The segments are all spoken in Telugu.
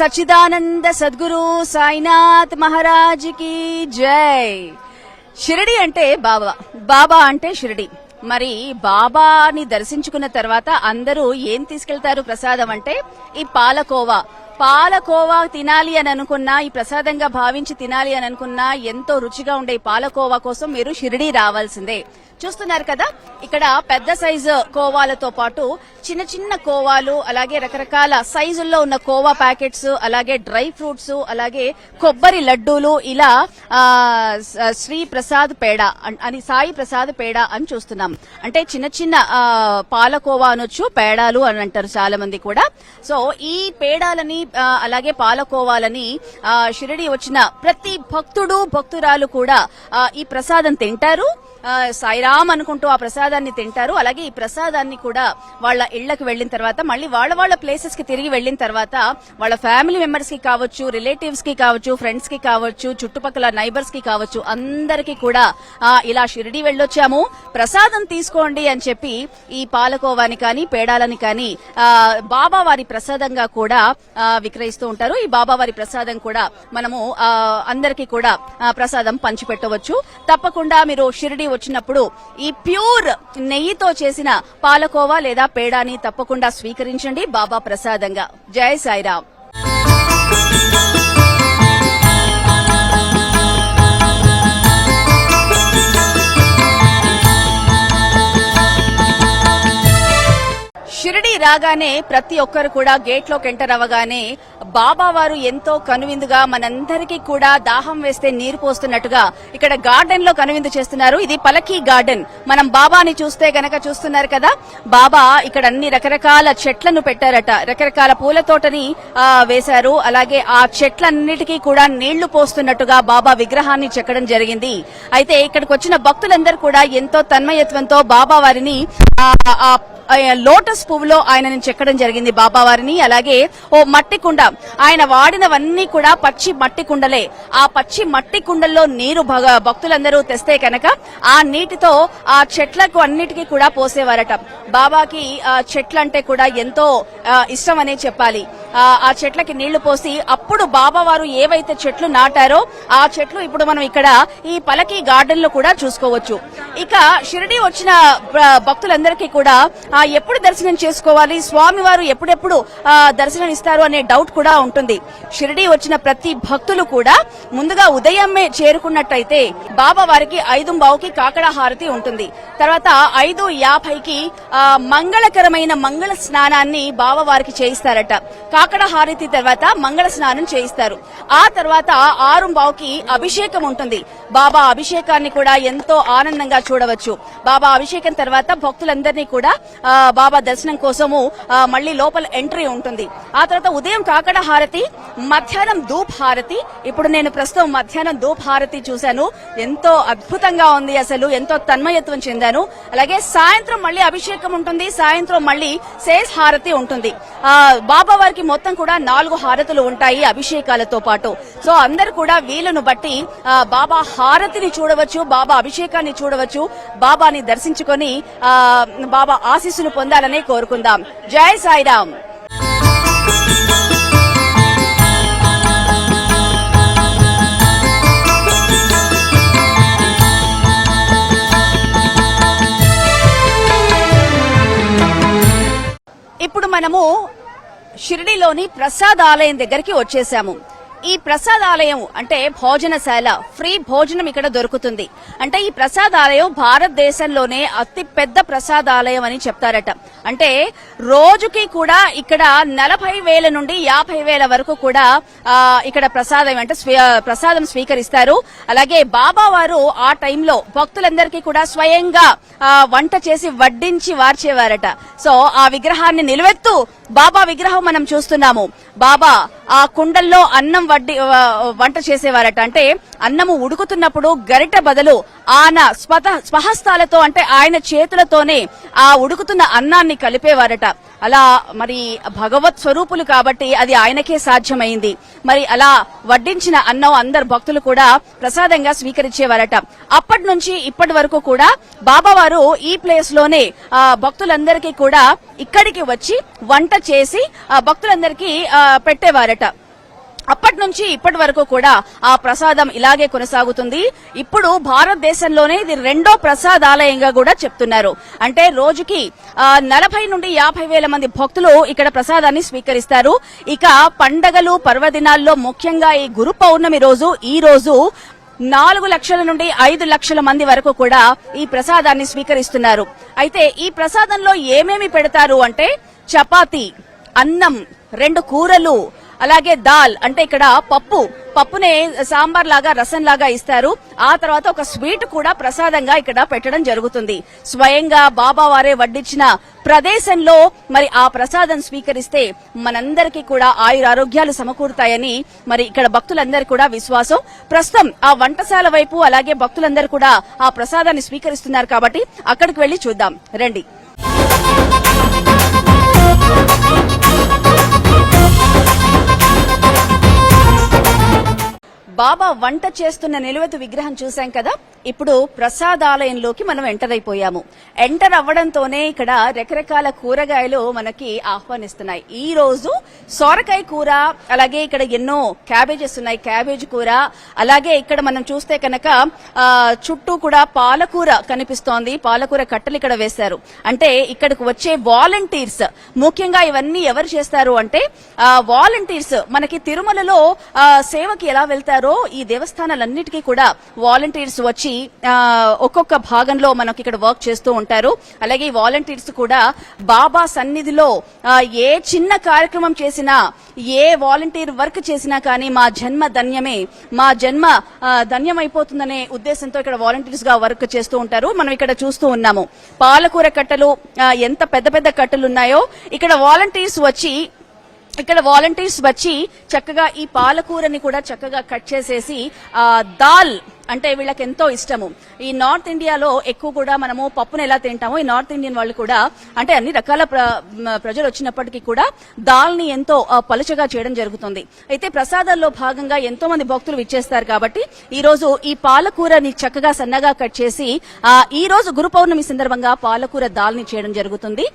సచ్చిదానంద సద్గురు సాయినాథ్ మహారాజ్కి జై. షిరిడి అంటే బాబా. బాబా అంటే షిరిడి. మరి బాబాని దర్శించుకున్న తర్వాత అందరూ ఏం తీసుకెళ్తారు ప్రసాదం అంటే ఈ పాలకోవా. పాలకోవా తినాలి అని అనుకున్నా ఈ ప్రసాదంగా భావించి తినాలి అని అనుకున్నా ఎంతో రుచిగా ఉండే పాలకోవా కోసం మీరు షిరిడి రావాల్సిందే. చూస్తున్నారు కదా ఇక్కడ పెద్ద సైజు కోవాలతో పాటు చిన్న చిన్న కోవాలు అలాగే రకరకాల సైజుల్లో ఉన్న కోవా ప్యాకెట్స్ అలాగే డ్రై ఫ్రూట్స్ అలాగే కొబ్బరి లడ్డూలు ఇలా శ్రీ ప్రసాద్ పేడ అని సాయి ప్రసాద్ పేడ అని చూస్తున్నాం. అంటే చిన్న చిన్న పాలకోవా అనొచ్చు పేడాలు అని అంటారు చాలా మంది కూడా. సో ఈ పేడాలని అలాగే పాలకోవాలని షిరిడి వచ్చిన ప్రతి భక్తుడు భక్తురాలు కూడా ఈ ప్రసాదం తింటారు. సాయిరామ్ అనుకుంటూ ఆ ప్రసాదాన్ని తింటారు. అలాగే ఈ ప్రసాదాన్ని కూడా వాళ్ళ ఇళ్ళకు వెళ్ళిన తర్వాత మళ్ళీ వాళ్ళ వాళ్ళ ప్లేసెస్కి తిరిగి వెళ్ళిన తర్వాత వాళ్ళ ఫ్యామిలీ మెంబర్స్కి కావచ్చు రిలేటివ్స్కి కావచ్చు ఫ్రెండ్స్కి కావచ్చు చుట్టుపక్కల నైబర్స్కి కావచ్చు అందరికీ కూడా ఇలా షిరిడి వెళ్ళొచ్చాము. ప్రసాదం తీసుకోండి అని చెప్పి ఈ పాలకోవాని కానీ పేడాలని కానీ ఆ, బాబా వారి ప్రసాదంగా కూడా విక్రయిస్తూ ఉంటారు. ఈ బాబా వారి ప్రసాదం కూడా మనము ఆ, అందరికీ కూడా ప్రసాదం పంచిపెట్టవచ్చు. తప్పకుండా మీరు షిరిడి వచ్చినప్పుడు ఈ ప్యూర్ నెయ్యితో చేసిన పాలకోవా లేదా పేడాని తప్పకుండా స్వీకరించండి బాబా ప్రసాదంగా. జై సాయిరామ్. షిరిడి రాగానే ప్రతి ఒక్కరు కూడా గేట్లోకి ఎంటర్ అవ్వగానే బాబా వారు ఎంతో కనువిందుగా మనందరికీ కూడా దాహం వేస్తే నీరు పోస్తున్నట్టుగా ఇక్కడ గార్డెన్లో కనువిందు చేస్తున్నారు. ఇది పలకీ గార్డెన్. మనం బాబాని చూస్తే గనక చూస్తున్నారు కదా బాబా ఇక్కడ అన్ని రకరకాల చెట్లను పెట్టారట. రకరకాల పూల తోటని వేశారు. అలాగే ఆ చెట్లన్నిటికీ కూడా నీళ్ళు పోస్తున్నట్టుగా బాబా విగ్రహాన్ని చెక్కడం జరిగింది. అయితే ఇక్కడికి వచ్చిన భక్తులందరూ కూడా ఎంతో తన్మయత్వంతో బాబా వారిని ఆ లోటస్ పువ్వులో ఆయనని చెక్కడం జరిగింది బాబా వారిని. అలాగే ఓ మట్టి కుండ. ఆయన వాడినవన్నీ కూడా పచ్చి మట్టి కుండలే. ఆ పచ్చి మట్టి కుండల్లో నీరు భగ- భక్తులందరూ తెస్తే కనుక ఆ నీటితో ఆ చెట్లకు అన్నిటికీ కూడా పోసేవారట. బాబాకి ఆ చెట్లంటే కూడా ఎంతో ఇష్టం అనే చెప్పాలి. ఆ చెట్లకి నీళ్ళు పోసి అప్పుడు బాబా వారు ఏవైతే చెట్లు నాటారో ఆ చెట్లు ఇప్పుడు మనం ఇక్కడ ఈ పలకి గార్డెన్లో కూడా చూసుకోవచ్చు. ఇక షిరిడి వచ్చిన భక్తులందరికీ కూడా ఆ, ఎప్పుడు దర్శనం చేసుకోవాలి స్వామి వారు ఎప్పుడెప్పుడు దర్శనం ఇస్తారు అనే డౌట్ కూడా ఉంటుంది. షిరిడి వచ్చిన ప్రతి భక్తులు కూడా ముందుగా ఉదయమే చేరుకున్నట్టయితే బాబా వారికి ఐదు బావుకి కాకడ హారతి ఉంటుంది. తర్వాత ఐదు యాభైకి ఆ, మంగళకరమైన మంగళ స్నానాన్ని బాబా వారికి చేయిస్తారట. కాకడ హారతి తర్వాత మంగళ స్నానం చేయిస్తారు. ఆ తర్వాత ఆరు బావుకి అభిషేకం ఉంటుంది. బాబా అభిషేకాన్ని కూడా ఎంతో ఆనందంగా చూడవచ్చు. బాబా అభిషేకం తర్వాత భక్తులందరినీ కూడా బాబా దర్శనం కోసము మళ్ళీ లోపల ఎంట్రీ ఉంటుంది. ఆ తర్వాత ఉదయం కాకడ హారతి మధ్యాహ్నం ధూప్ హారతి ఇప్పుడు నేను ప్రస్తుతం మధ్యాహ్నం ధూప్ హారతి చూశాను. ఎంతో అద్భుతంగా ఉంది అసలు ఎంతో తన్మయత్వం చెందాను. అలాగే సాయంత్రం మళ్ళీ అభిషేకం ఉంటుంది. సాయంత్రం మళ్ళీ శేష్ హారతి ఉంటుంది బాబా వారికి మొత్తం కూడా నాలుగు హారతులు ఉంటాయి అభిషేకాలతో పాటు. సో అందరు కూడా వీలును బట్టి బాబా హారతిని చూడవచ్చు బాబా అభిషేకాన్ని చూడవచ్చు బాబాని దర్శించుకొని బాబా ఆశీస్సులు పొందాలని కోరుకుందాం. జై సాయిరామ్. షిరిడిలోని ప్రసాద్ ఆలయం దగ్గరికి వచ్చేసాము. ఈ ప్రసాద్ ఆలయం అంటే భోజనశాల ఫ్రీ భోజనం ఇక్కడ దొరుకుతుంది. అంటే ఈ ప్రసాద్ ఆలయం భారతదేశంలోనే అతి పెద్ద ప్రసాద్ ఆలయం అని చెప్తారట. అంటే రోజుకి కూడా ఇక్కడ నలభై వేల నుండి యాభై వేల వరకు కూడా ఇక్కడ ప్రసాదం అంటే స్వీ- ప్రసాదం స్వీకరిస్తారు. అలాగే బాబా వారు ఆ టైంలో భక్తులందరికీ కూడా స్వయంగా వంట చేసి వడ్డించి వార్చేవారట. సో ఆ విగ్రహాన్ని నిలువెత్తు బాబా విగ్రహం మనం చూస్తున్నాము. బాబా ఆ కుండల్లో అన్నం వడ్డి వంట చేసేవారట. అంటే అన్నము ఉడుకుతున్నప్పుడు గరిట బదులు ఆయన స్వత స్వహస్తాలతో అంటే ఆయన చేతులతోనే ఆ ఉడుకుతున్న అన్నాన్ని కలిపేవారట. అలా మరి భగవత్ స్వరూపులు కాబట్టి అది ఆయనకే సాధ్యమైంది. మరి అలా వడ్డించిన అన్నం అందరు భక్తులు కూడా ప్రసాదంగా స్వీకరించేవారట. అప్పటి నుంచి ఇప్పటి వరకు కూడా బాబావారు ఈ ప్లేస్లోనే ఆ, భక్తులందరికీ కూడా ఇక్కడికి వచ్చి వంట చేసి ఆ భక్తులందరికీ పెట్టేవారట. అప్పటి నుంచి ఇప్పటి వరకు కూడా ఆ ప్రసాదం ఇలాగే కొనసాగుతుంది. ఇప్పుడు భారతదేశంలోనే ఇది రెండో ప్రసాదాలయంగా కూడా చెప్తున్నారు. అంటే రోజుకి నలభై నుండి యాభై వేల మంది భక్తులు ఇక్కడ ప్రసాదాన్ని స్వీకరిస్తారు. ఇక పండగలు పర్వదినాల్లో ముఖ్యంగా ఈ గురు పౌర్ణమి రోజు ఈ రోజు నాలుగు లక్షల నుండి ఐదు లక్షల మంది వరకు కూడా ఈ ప్రసాదాన్ని స్వీకరిస్తున్నారు. అయితే ఈ ప్రసాదంలో ఏమేమి పెడతారు అంటే చపాతి అన్నం రెండు కూరలు అలాగే దాల్ అంటే ఇక్కడ పప్పు. పప్పునే సాంబార్ లాగా రసం లాగా ఇస్తారు. ఆ తర్వాత ఒక స్వీట్ కూడా ప్రసాదంగా ఇక్కడ పెట్టడం జరుగుతుంది. స్వయంగా బాబా వారే వడ్డించిన ప్రదేశంలో మరి ఆ ప్రసాదం స్వీకరిస్తే మనందరికీ కూడా ఆయురారోగ్యాలు సమకూరుతాయని మరి ఇక్కడ భక్తులందరూ కూడా విశ్వాసం. ప్రస్తుతం ఆ వంటశాల వైపు అలాగే భక్తులందరూ కూడా ఆ ప్రసాదాన్ని స్వీకరిస్తున్నారు కాబట్టి అక్కడికి వెళ్ళి చూద్దాం. రండి. బాబా వంట చేస్తున్న నిలువెత్తు విగ్రహం చూశాం కదా? ఇప్పుడు ప్రసాదాలయంలోకి మనం ఎంటర్ అయిపోయాము. ఎంటర్ అవ్వడంతోనే ఇక్కడ రకరకాల కూరగాయలు మనకి ఆహ్వానిస్తున్నాయి. ఈ రోజు సొరకాయ కూర అలాగే ఇక్కడ ఎన్నో క్యాబేజెస్ ఉన్నాయి. క్యాబేజ్ కూర అలాగే ఇక్కడ మనం చూస్తే కనుక చుట్టూ కూడా పాలకూర కనిపిస్తోంది. పాలకూర కట్టలు ఇక్కడ వేశారు. అంటే ఇక్కడికి వచ్చే వాలంటీర్స్ ముఖ్యంగా ఇవన్నీ ఎవరు చేస్తారు అంటే వాలంటీర్స్ మనకి తిరుమలలో సేవకి ఎలా వెళ్తారో ఈ దేవస్థానాలన్నిటికీ కూడా వాలంటీర్స్ వచ్చి ఒక్కొక్క భాగంలో మనకి ఇక్కడ వర్క్ చేస్తూ ఉంటారు. అలాగే ఈ వాలంటీర్స్ కూడా బాబా సన్నిధిలో ఏ చిన్న కార్యక్రమం చేసినా ఏ వాలంటీర్ వర్క్ చేసినా కానీ మా జన్మ ధన్యమే. మా జన్మ ధన్యమైపోతుందనే ఉద్దేశంతో ఇక్కడ వాలంటీర్స్గా వర్క్ చేస్తూ ఉంటారు. మనం ఇక్కడ చూస్తూ ఉన్నాము. పాలకూర కట్టలు ఎంత పెద్ద పెద్ద కట్టలు ఉన్నాయో ఇక్కడ వాలంటీర్స్ వచ్చి ఇక్కడ వాలంటీర్స్ వచ్చి చక్కగా ఈ పాలకూరని కూడా చక్కగా కట్ చేసేసి దాల్ అంటే వీళ్ళకి ఎంతో ఇష్టము. ఈ నార్త్ ఇండియాలో ఎక్కువ కూడా మనము పప్పును ఎలా తింటామో ఈ నార్త్ ఇండియన్ వాళ్ళు కూడా అంటే అన్ని రకాల ప్ర- ప్రజలు వచ్చినప్పటికీ కూడా దాల్ని ఎంతో పలుచగా చేయడం జరుగుతుంది. అయితే ప్రసాదాల్లో భాగంగా ఎంతో మంది భక్తులు ఇచ్చేస్తారు కాబట్టి ఈ రోజు ఈ పాలకూరని చక్కగా సన్నగా కట్ చేసి ఈ రోజు గురు పౌర్ణమి సందర్భంగా పాలకూర దాల్ని చేయడం జరుగుతుంది.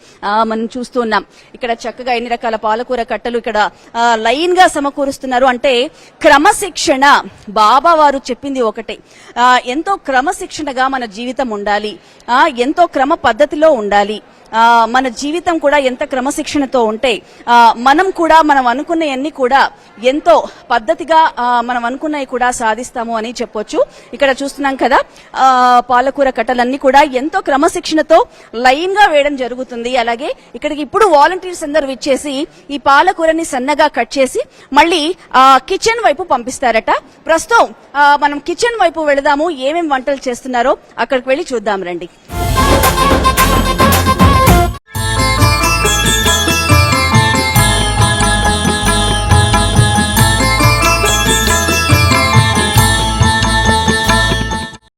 మనం చూస్తూ ఉన్నాం. ఇక్కడ చక్కగా ఎన్ని రకాల పాలకూర కట్టలు ఇక్కడ లైన్గా సమకూరుస్తున్నారు. అంటే క్రమశిక్షణ బాబా వారు చెప్పింది ఒకటే. ఆ, ఎంతో క్రమశిక్షణగా మన జీవితం ఉండాలి. ఆ, ఎంతో క్రమ పద్ధతిలో ఉండాలి. మన జీవితం కూడా ఎంత క్రమశిక్షణతో ఉంటే మనం కూడా మనం అనుకున్నవన్నీ కూడా ఎంతో పద్ధతిగా మనం అనుకున్నవి కూడా సాధిస్తాము అని చెప్పొచ్చు. ఇక్కడ చూస్తున్నాం కదా పాలకూర కట్టలన్నీ కూడా ఎంతో క్రమశిక్షణతో లైన్గా వేయడం జరుగుతుంది. అలాగే ఇక్కడికి ఇప్పుడు వాలంటీర్స్ అందరూ ఇచ్చేసి ఈ పాలకూరని సన్నగా కట్ చేసి మళ్ళీ కిచెన్ వైపు పంపిస్తారట. ప్రస్తుతం మనం కిచెన్ వైపు వెళదాము. ఏమేమి వంటలు చేస్తున్నారో అక్కడికి వెళ్ళి చూద్దాం రండి.